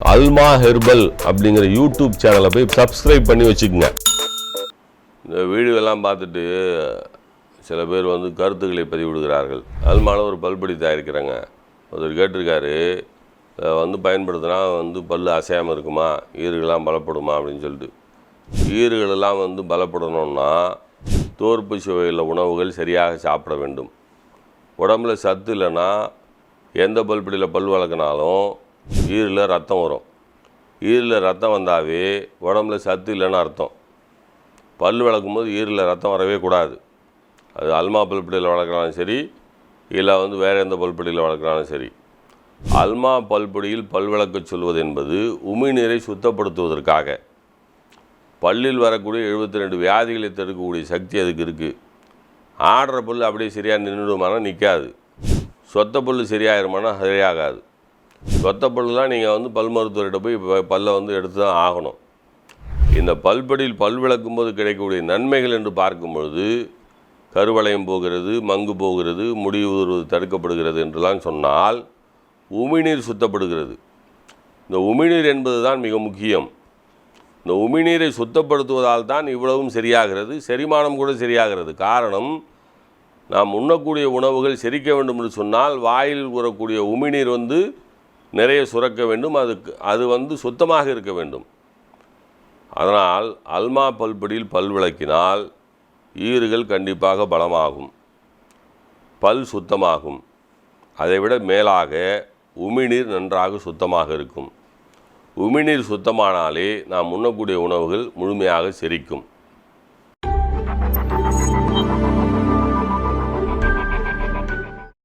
அல்மா herbal அப்படிங்கிற YouTube சேனலை போய் சப்ஸ்கிரைப் பண்ணி வச்சுக்கோங்க. இந்த வீடியோலாம் பார்த்துட்டு சில பேர் வந்து கருத்துக்களை பதிவிடுகிறார்கள். அல்மாவில் ஒரு பல்படி தயாரிக்கிறாங்க ஒருத்தர் கேட்டிருக்காரு வந்து பயன்படுத்தினா வந்து பல் அசையாமல் இருக்குமா? ஈறுகள்லாம் பலப்படுமா? அப்படின்னு சொல்லிட்டு. ஈறுகளெல்லாம் வந்து பலப்படணும்னா தோற்பு சுவையில் உணவுகள் சரியாக சாப்பிட வேண்டும். உடம்புல சத்து இல்லைன்னா எந்த பல்படியில் பல் வளர்க்கினாலும் ஈரில் ரத்தம் வரும். ஈரில் ரத்தம் வந்தாவே உடம்புல சத்து இல்லைன்னு அர்த்தம். பல் விளக்கும் போது ஈரில் ரத்தம் வரவே கூடாது. அது அல்மா பல்படியில் வளர்க்குறாலும் சரி இல்லை வந்து வேறு எந்த பல்படியில் வளர்க்குறாலும் சரி. அல்மா பல்பொடியில் பல் விளக்கச் சொல்வது என்பது உமிழ்நீரை சுத்தப்படுத்துவதற்காக. பல்லில் வரக்கூடிய எழுபத்தி ரெண்டு வியாதிகளை தடுக்கக்கூடிய சக்தி அதுக்கு இருக்குது ஆடுற புல் அப்படியே சரியாக நின்றுடுமானா நிற்காது சொத்த புல் சரியாயிருமானா சரியாகாது. சொத்த நீங்கள் வந்து பல் மருத்துவர்கிட்ட போய் பல்லை வந்து எடுத்து தான் ஆகணும். இந்த பல்படியில் பல் விளக்கும் போது கிடைக்கக்கூடிய நன்மைகள் என்று பார்க்கும் பொழுது கருவளையம் போகிறது மங்கு போகிறது முடி உதிர்வது தடுக்கப்படுகிறது என்றெல்லாம் சொன்னால் உமிநீர் சுத்தப்படுகிறது. இந்த உமிநீர் என்பது தான் மிக முக்கியம். இந்த உமிநீரை சுத்தப்படுத்துவதால் தான் இவ்வளவும் சரியாகிறது செரிமானம் கூட சரியாகிறது. காரணம் நாம் உண்ணக்கூடிய உணவுகள் செரிக்க வேண்டும் என்று சொன்னால் வாயில் உறக்கூடிய உமிநீர் வந்து நிறைய சுரக்க வேண்டும் அதுக்கு அது வந்து சுத்தமாக இருக்க வேண்டும். அதனால் அல்மா பல்படியில் பல் விளக்கினால் ஈறுகள் கண்டிப்பாக பலமாகும். பல் சுத்தமாகும். அதைவிட மேலாக உமிநீர் நன்றாக சுத்தமாக இருக்கும். உமிநீர் சுத்தமானாலே நாம் உண்ணக்கூடிய உணவுகள் முழுமையாக செரிக்கும்.